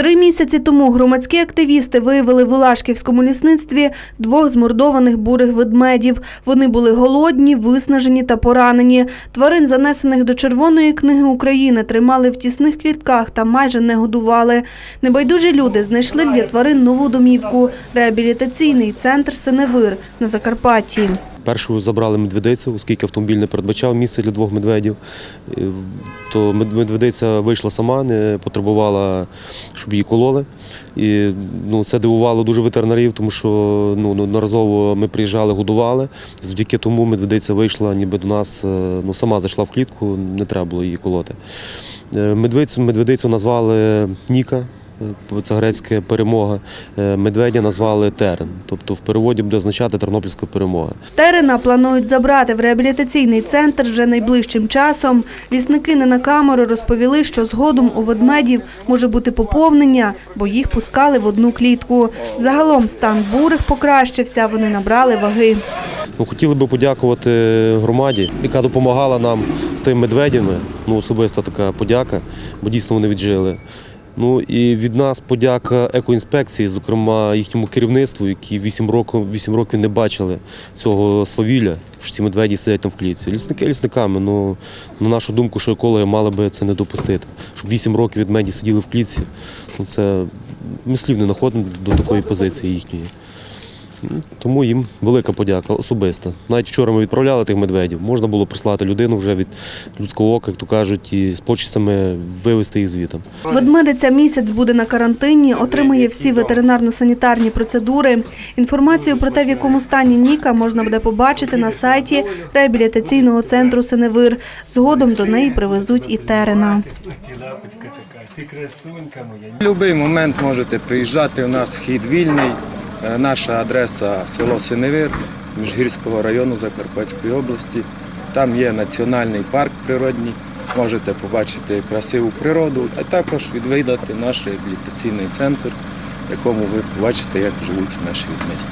Три місяці тому громадські активісти виявили в Улашківському лісництві двох змордованих бурих ведмедів. Вони були голодні, виснажені та поранені. Тварин, занесених до Червоної книги України, тримали в тісних клітках та майже не годували. Небайдужі люди знайшли для тварин нову домівку – реабілітаційний центр Синевир на Закарпатті. Першу забрали медведицю, оскільки автомобіль не передбачав місце для двох медведів. Е, То медведиця вийшла сама, не потребувала, щоб її кололи. І ну, це дивувало дуже ветеринарів, тому що ну, неодноразово ми приїжджали, годували. Завдяки тому медведиця вийшла ніби до нас, е, ну, сама зайшла в клітку, не треба було її колоти. Е, Медведицю, медведицю назвали Ніка. Е, Це грецька перемога. Е, Медведя назвали Терен. Тобто в переводі буде означати Тернопільська перемога. Терена планують забрати в реабілітаційний центр вже найближчим часом. Лісники не на камеру розповіли, що згодом у ведмедів може бути поповнення, бо їх пускали в одну клітку. Загалом стан бурих покращився, вони набрали ваги. Ну, хотіли би подякувати громаді, яка допомагала нам з тими медведями. Ну, особиста така подяка, бо дійсно вони віджили. Ну і від нас подяка екоінспекції, зокрема їхньому керівництву, які 8 років, 8 років не бачили цього свавілля, що ці медведі сидять там в клітці. Лісники лісниками. Ну на нашу думку, що екологи мали би це не допустити. Щоб 8 років відмеді сиділи в клітці. Ну це ми слів не знаходимо до такої позиції їхньої. Тому їм велика подяка особиста. Навіть вчора ми відправляли тих медведів. Можна було прислати людину вже від людського ока, як то кажуть, і з почистями вивезти їх звітом. Ведмедиця місяць буде на карантині, отримує всі ветеринарно-санітарні процедури. Інформацію про те, в якому стані Ніка, можна буде побачити на сайті реабілітаційного центру Синевир. Згодом до неї привезуть і терена. В момент можете приїжджати. У нас вхід вільний. Е, Наша адреса село Синевир Міжгірського району Закарпатської області. Там є національний парк природній. Можете побачити красиву природу, а також відвідати наш реабілітаційний центр, в якому ви побачите, як живуть наші ведмеді.